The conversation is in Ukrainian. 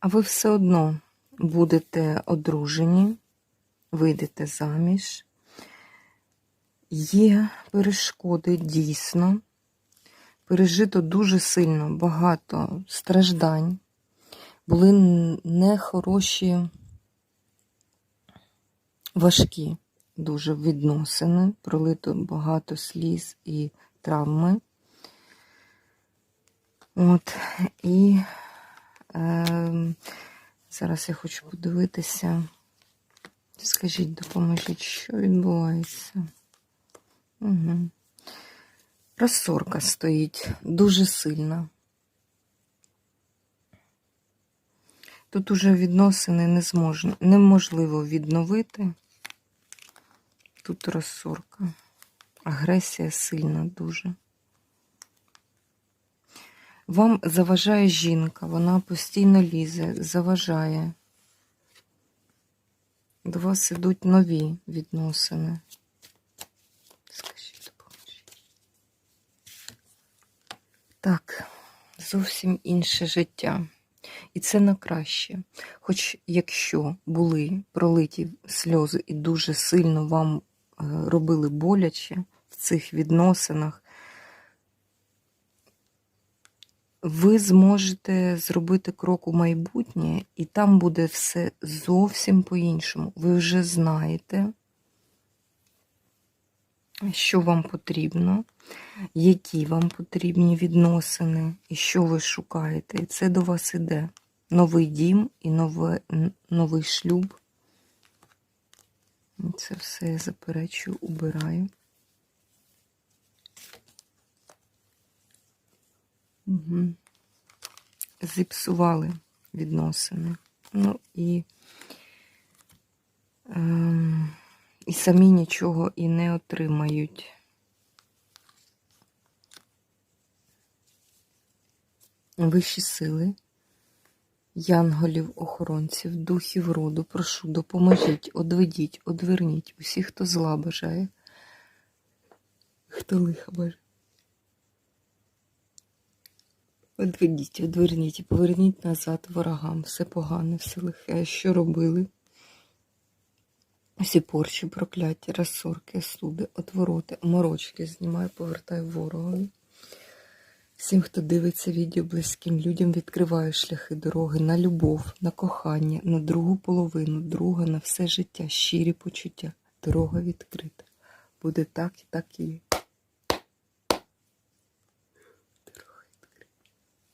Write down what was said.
А ви все одно будете одружені, вийдете заміж. Є перешкоди дійсно. Пережито дуже сильно багато страждань. Були нехороші, важкі дуже відносини, пролито багато сліз і травми. От, і зараз я хочу подивитися. Скажіть, допоможіть, що відбувається. Угу. Розсорка стоїть дуже сильна. Тут уже відносини не зможна, неможливо відновити. Тут розсорка. Агресія сильна дуже. Вам заважає жінка, вона постійно лізе, заважає. До вас ідуть нові відносини. Скажіть, допоможіть. Так, зовсім інше життя. І це на краще. Хоч якщо були пролиті сльози і дуже сильно вам е, робили боляче в цих відносинах, ви зможете зробити крок у майбутнє, і там буде все зовсім по-іншому. Ви вже знаєте, що вам потрібно, які вам потрібні відносини, і що ви шукаєте. І це до вас іде. Новий дім і нове, новий шлюб. Це все я заперечую, убираю. Угу. Зіпсували відносини. Ну і, ем, і самі нічого і не отримають. Вищі сили, янголів, охоронців, духів роду, прошу, допоможіть, одведіть, одверніть усіх, хто зла бажає, хто лиха бажає. Одведіть, одверніть і поверніть назад ворогам. Все погане, все лихе, що робили. Усі порчі, прокляття, розсорки, суди, отвороти, морочки знімаю, повертаю ворогові. Всім, хто дивиться відео близьким людям, відкриваю шляхи дороги на любов, на кохання, на другу половину, друга на все життя, щирі почуття. Дорога відкрита. Буде так і так і є.